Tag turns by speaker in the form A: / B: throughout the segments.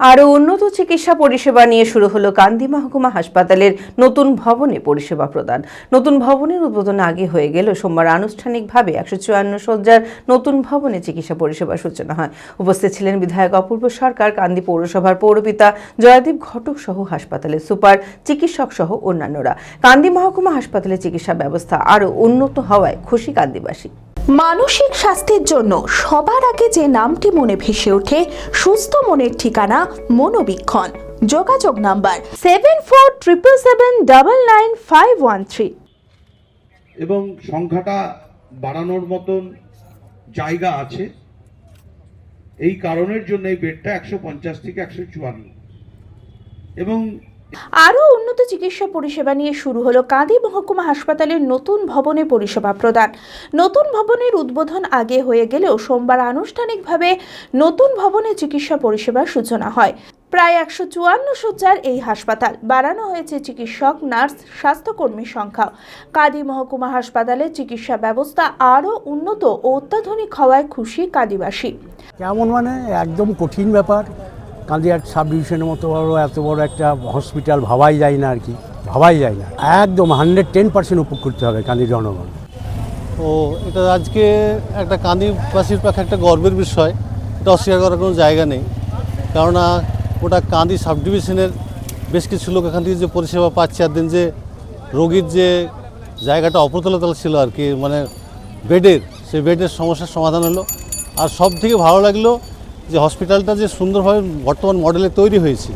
A: আরও উন্নত চিকিৎসা পরিষেবা নিয়ে শুরু হলো কান্দি মহকুমা হাসপাতালের নতুন ভবনে পরিষেবা প্রদান। নতুন ভবনের উদ্বোধন আগে হয়ে গেল সোমবার আনুষ্ঠানিকভাবে। একশো চুয়ান্ন সজ্জার নতুন ভবনে চিকিৎসা পরিষেবার সূচনা হয়। উপস্থিত ছিলেন বিধায়ক অপূর্ব সরকার কান্দি পৌরসভার পৌরপিতা জয়দীপ ঘটক সহ হাসপাতালের সুপার, চিকিৎসক সহ অন্যান্যরা। কান্দি মহকুমা হাসপাতালে চিকিৎসা ব্যবস্থা আরও উন্নত হওয়ায় খুশি কান্দিবাসী
B: মানসিক স্বাস্থ্যের জন্য সবার আগে যে নামটি মনে ভেসে ওঠে, সুস্থ মনের ঠিকানা মনোবীক্ষণ। যোগাযোগ number seven four triple seven double nine five one three
C: এবং সংখ্যাটা বাড়ানোর মতন জায়গা আছে। এই কারণের জন্য এই বেডটা একশো পঞ্চাশ থেকে একশো চুয়ান্ন। এবং
B: আরও উন্নত চিকিৎসা পরিষেবা নিয়ে শুরু হলো কাঁদি মহকুমা হাসপাতালের নতুন ভবনে পরিষেবা প্রদান। নতুন ভবনের উদ্বোধন আগে হয়ে গেলেও সোমবার আনুষ্ঠানিকভাবে নতুন ভবনে চিকিৎসা পরিষেবার সূচনা হয়। প্রায় একশো চুয়ান্ন শয্যার এই হাসপাতাল, বাড়ানো হয়েছে চিকিৎসক, নার্স, স্বাস্থ্যকর্মীর সংখ্যাও। কাদি মহকুমা হাসপাতালে চিকিৎসা ব্যবস্থা আরও উন্নত ও অত্যাধুনিক হওয়ায় খুশি কাদিবাসী।
D: কেমন মানে? একদম কঠিন ব্যাপার। কালিয়ার সাব ডিভিশনের মতো বড় এত বড় একটা হসপিটাল ভাবাই যায় না আর কি, ভাবাই যায় না। একদম হান্ড্রেড টেন পার্সেন্ট উপকৃত হবে কান্দি জনগণ।
E: ও এটা আজকে একটা কান্দিবাসীর পক্ষে একটা গর্বের বিষয়, এটা অস্বীকার করার কোনো জায়গা নেই। কেননা ওটা কান্দি সাব ডিভিশনের বেশ কিছু লোক এখান থেকে যে পরিষেবা পাচ্ছে আর দিন যে রোগীর যে জায়গাটা অপ্রতুলতল ছিল আর কি মানে বেডের, সেই বেডের সমস্যার সমাধান হলো। আর সব থেকে ভালো লাগল যে হসপিটালটা যে সুন্দরভাবে বর্তমান মডেলে তৈরি হয়েছে,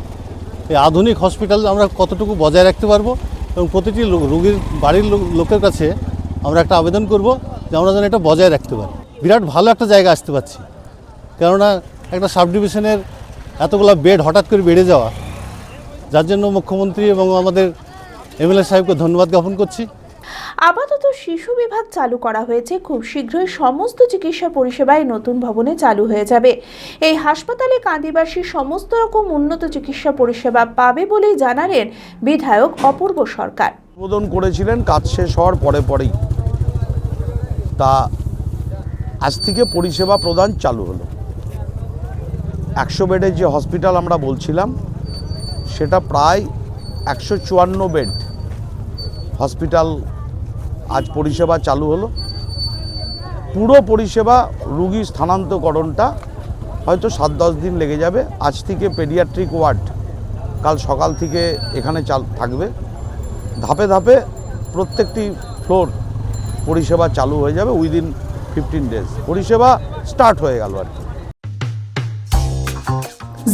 E: এই আধুনিক হসপিটাল আমরা কতটুকু বজায় রাখতে পারব এবং প্রতিটি রোগীর বাড়ির লোকের কাছে আমরা একটা আবেদন করব যে আমরা যেন এটা বজায় রাখতে পারি। বিরাট ভালো একটা জায়গা আসতে পারছি। কেননা একটা সাব ডিভিশনের এতগুলো বেড হঠাৎ করে বেড়ে যাওয়া, যার জন্য মুখ্যমন্ত্রী এবং আমাদের এমএলএ সাহেবকে ধন্যবাদ জ্ঞাপন করছি।
B: আপাতত শিশু বিভাগ চালু করা হয়েছে। খুব শীঘ্রই সমস্ত চিকিৎসা পরিষেবাই নতুন ভবনে চালু হয়ে যাবে। এই হাসপাতালে কান্দিবাসী সমস্ত রকম উন্নত চিকিৎসা পরিষেবা পাবে বলেই জানালেন বিধায়ক অপূর্ব সরকার।
F: উদ্বোধন করেছিলেন, কাজ শেষ হওয়ার পরে পরেই। তা আজ থেকে পরিষেবা প্রদান চালু হলো। একশো বেডের যে হসপিটাল আমরা বলছিলাম, সেটা প্রায় একশো চুয়ান্ন বেড হসপিটাল আজ পরিষেবা চালু হলো। পুরো পরিষেবা রুগী স্থানান্তকরণটা হয়তো সাত দশ দিন লেগে যাবে। আজ থেকে পেডিয়াট্রিক ওয়ার্ড কাল সকাল থেকে এখানে চাল থাকবে। ধাপে ধাপে প্রত্যেকটি ফ্লোর পরিষেবা চালু হয়ে যাবে উইদিন ফিফটিন ডেজ পরিষেবা স্টার্ট হয়ে গেল আর কি।